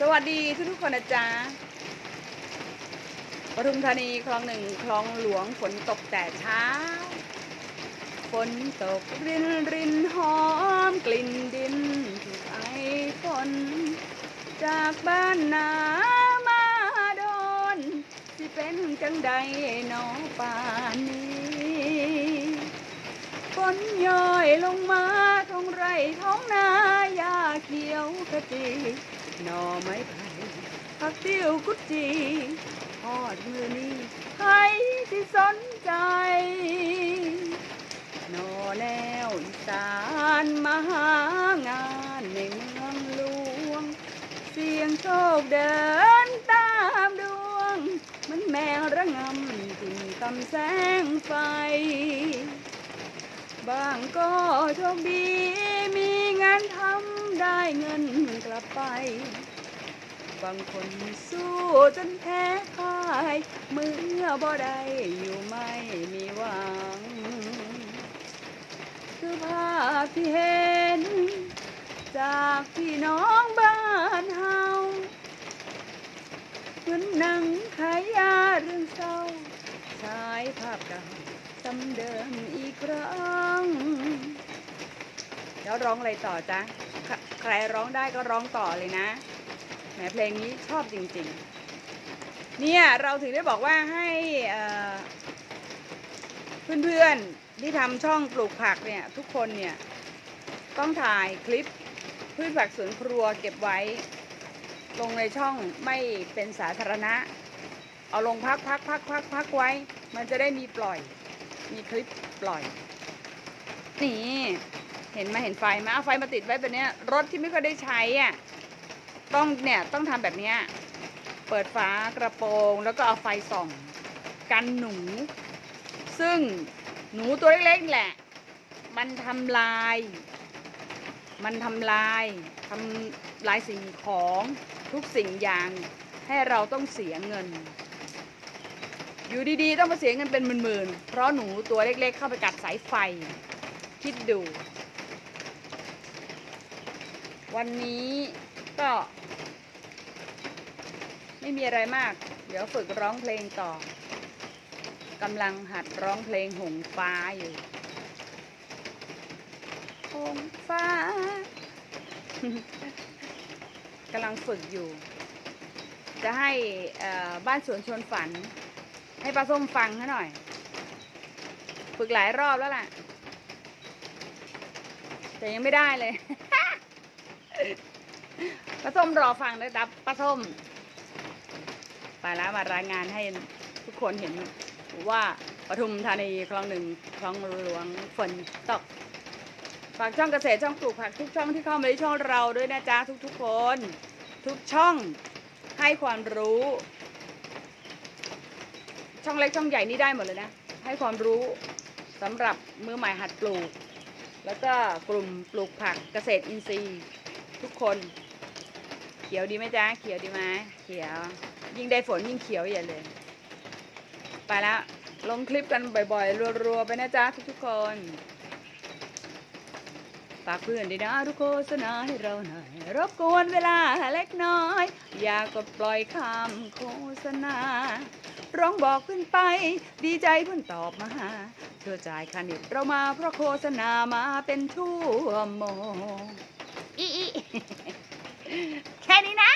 สวัสดีทุกทุกคนนะจ๊ะปทุมธานีคลองหนึ่งคลองหลวงฝนตกแต่เช้า ฝนตกรินรินหอมกลิ่นดินถูกไอฝนจากบ้านนามาโดนสิเป็นจังใดหนอป่านนี้ฝนย้อยลงมาท้องไร่ท้องนาหญ้าเขียวขจี นอไม้ไผ่ผักติ้วกุดจีทอดมือนี้ใครที่สนใจนอแนวอีสานมาหางานในเมืองหลวง เสียงโชคเดินตามดวง มันแมงระงำถึงตำแสงไฟ บางก็โชคดีมีงานทำ ได้เงินกลับไป บางคนสู้จนแพ้พ่าย เมื่อบ่ได้อยู่ไม่มีหวัง คือภาพที่เห็น จากพี่น้องบ้านเฮาเหมือนหนังขายยาเรื่องเศร้าฉายภาพเก่าซ้ำเดิมอีกครั้ง แล้วร้องอะไรต่อจ๊ะใครร้องได้ก็ร้องต่อเลยนะแหมเพลงนี้ชอบจริงๆ เนี่ยเราถึงได้บอกว่าให้เอ่อเพื่อนๆที่ทำช่องปลูกผักเนี่ยทุกคนเนี่ยต้องถ่ายคลิปพืชผักสวนครัวเก็บไว้ ลงในช่องไม่เป็นสาธารณะ เอาลงพักพักพักพักพักไว้ มันจะได้มีปล่อย มีคลิปปล่อย นี่ เห็นไหมาเห็นไฟไหมเอาไฟมาติดไว้แบบนี้รถที่ไม่ค่อยได้ใช้อะต้องเนี่ยต้องทำแบบนี้เปิดฝากระโปรงแล้วก็เอาไฟส่อง กันหนู ซึ่งหนูตัวเล็กๆแหละ มันทำลาย มันทำลายทำลายสิ่งของทุกสิ่งอย่างให้เราต้องเสียเงิน อยู่ดีๆ ต้องมาเสียเงินเป็นหมื่นๆ เพราะหนูตัวเล็กๆ เข้าไปกัดสายไฟ คิดดู วันนี้ก็ ไม่มีอะไรมาก เดี๋ยวฝึกร้องเพลงต่อกำลังหัดร้องเพลงหงฟ้าอยู่ หงฟ้ากำลังฝึกอยู่ จะให้บ้านสวนชวนฝัน ให้ปลาส้มฟังให้หน่อย ฝึกหลายรอบแล้วล่ะ แต่ยังไม่ได้เลย ปลาส้มรอฟังนะดับปลาส้มไปแล้วมารายงานให้ทุกคนเห็นว่าปทุมธานีคลองหนึ่งคลองหลวงฝนตกฝากช่องเกษตรช่องปลูกผักทุกช่องที่เข้ามาในช่องเราด้วยนะจ๊ะทุกๆคน ทุกช่องให้ความรู้ ช่องเล็กช่องใหญ่นี่ได้หมดเลยนะ ให้ความรู้สำหรับมือใหม่หัดปลูก แล้วก็กลุ่มปลูกผักเกษตรอินทรีย์ ทุกคน เขียวดีไหมจ๊ะ เขียวดีไหมเขียว ยิ่งได้ฝนยิ่งเขียวใหญ่เลย ไปแล้วลงคลิปกันบ่อยๆ รัวๆ ไปนะจ๊ะทุกๆคนฝากเพื่อนด้วยนะทุกโฆษณาให้เราหน่อย รบกวนเวลาเล็กน้อย อย่ากดปล่อยคำโฆษณา ร้องบอกเพื่อนไป ดีใจเพื่อนตอบมาเชื่อจ่ายค่าเน็ตเรามาเพราะโฆษณามาเป็นชั่วโมง Ii. Kanina?